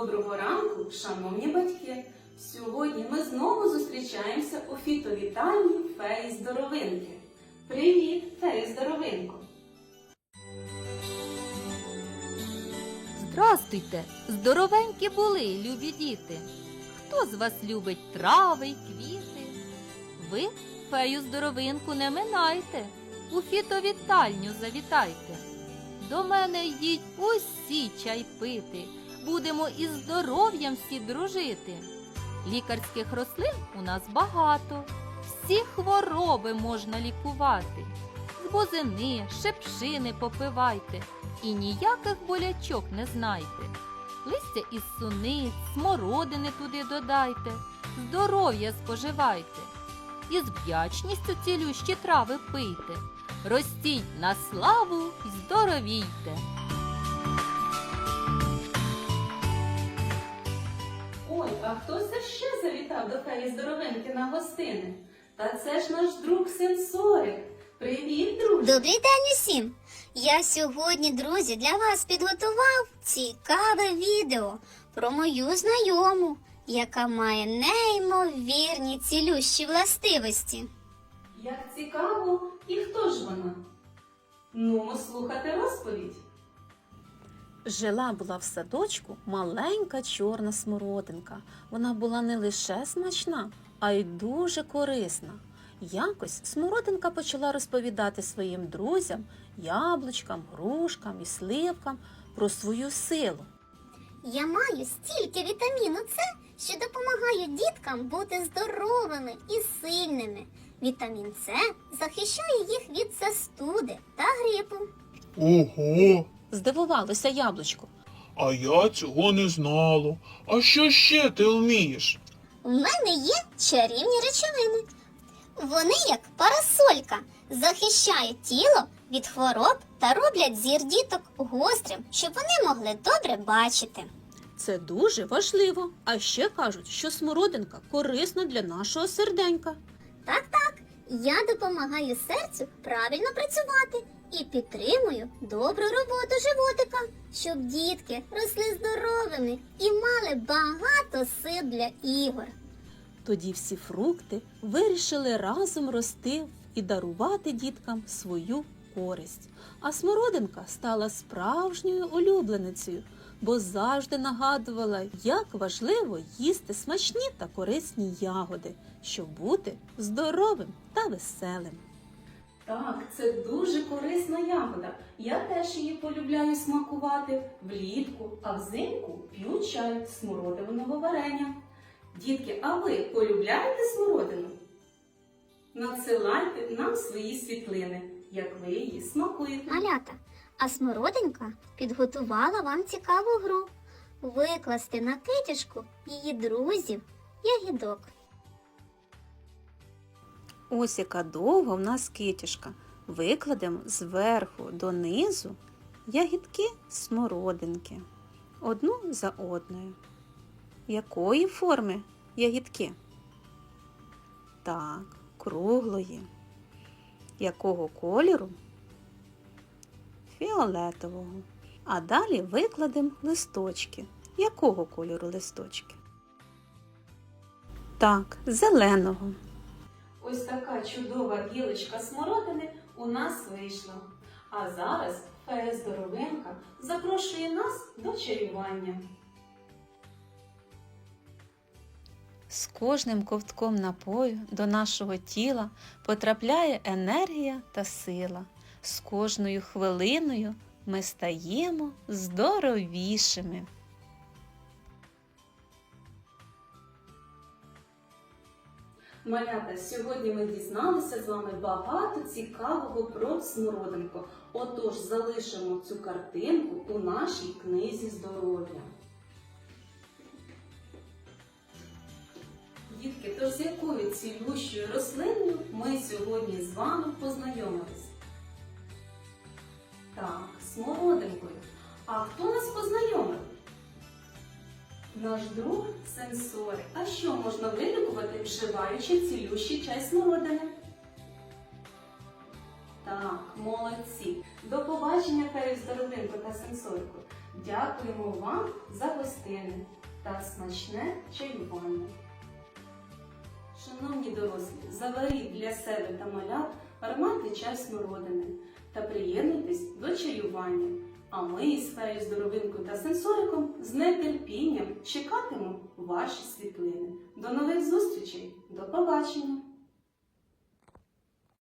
Доброго ранку, шановні батьки! Сьогодні ми знову зустрічаємося у фітовітальні феї здоровинки. Привіт, феї здоровинко! Здрастуйте, здоровенькі були, любі діти. Хто з вас любить трави й квіти? Ви фею здоровинку не минайте, у фітовітальню завітайте. До мене йдіть усі чай пити, будемо із здоров'ям всі дружити. Лікарських рослин у нас багато, всі хвороби можна лікувати. З бузини, шепшини попивайте і ніяких болячок не знайте. Листя із суниць, смородини туди додайте, здоров'я споживайте. І з вдячністю цілющі трави пийте. Ростіть на славу й здоровійте. Ой, а хто це ще завітав до феї здоровинки на гостини? Та це ж наш друг сенсорик. Привіт, друже! Добрий день усім! Я сьогодні, друзі, для вас підготував цікаве відео про мою знайому, яка має неймовірні цілющі властивості. Як цікаво, і хто ж вона? Ну, слухати розповідь. Жила була в садочку маленька чорна смородинка. Вона була не лише смачна, а й дуже корисна. Якось смородинка почала розповідати своїм друзям, яблучкам, грушкам і сливкам про свою силу. Я маю стільки вітаміну С, що допомагає діткам бути здоровими і сильними. Вітамін С захищає їх від застуди та грипу. Ого, Здивувалося яблучко. а я цього не знала. А що ще ти вмієш? У мене є чарівні речовини. Вони, як парасолька, захищають тіло від хвороб та роблять зір діток гострим, щоб вони могли добре бачити. Це дуже важливо. А ще кажуть, що смородинка корисна для нашого серденька. Так, так, я допомагаю серцю правильно працювати і підтримую добру роботу животика, щоб дітки росли здоровими і мали багато сил для ігор. Тоді всі фрукти вирішили разом рости і дарувати діткам свою користь. А смородинка стала справжньою улюбленицею, бо завжди нагадувала, як важливо їсти смачні та корисні ягоди, щоб бути здоровим та веселим. Так, це дуже корисна ягода. Я теж її полюбляю смакувати влітку, а взимку п'ю чай з смородинового варення. Дітки, а ви полюбляєте смородину? Надсилайте нам свої світлини, як ви її смакуєте. Малята, а смородинка підготувала вам цікаву гру викласти на китішку її друзів ягідок. Ось яка довга в нас китішка. Викладемо зверху донизу ягідки смородинки. Одну за одною. Якої форми ягідки? Так, круглої. Якого кольору? Фіолетового. А далі викладемо листочки. Якого кольору листочки? Так, зеленого. Ось така чудова гілочка смородини у нас вийшла. А зараз фея здоровенка запрошує нас до чарювання. З кожним ковтком напою до нашого тіла потрапляє енергія та сила. З кожною хвилиною ми стаємо здоровішими. Малята, сьогодні ми дізналися з вами багато цікавого про смородинку. Отож, залишимо цю картинку у нашій книзі здоров'я. Дітки, то з якою цілющою рослиною ми сьогодні з вами познайомились? Так, смородинкою. А хто нас познайомив? Наш друг сенсори. А що можна вилікувати, вживаючи цілющий чай смородини? Так, молодці. До побачення, Фею Здоровинку та сенсорику. Дякуємо вам за гостини та смачне чаювання. Шановні дорослі, заваріть для себе та малят ароматний чай смородини та приєднуйтесь до чаювання. А ми із феєю здоровинкою та сенсориком з нетерпінням чекатимемо ваші світлини. До нових зустрічей! До побачення!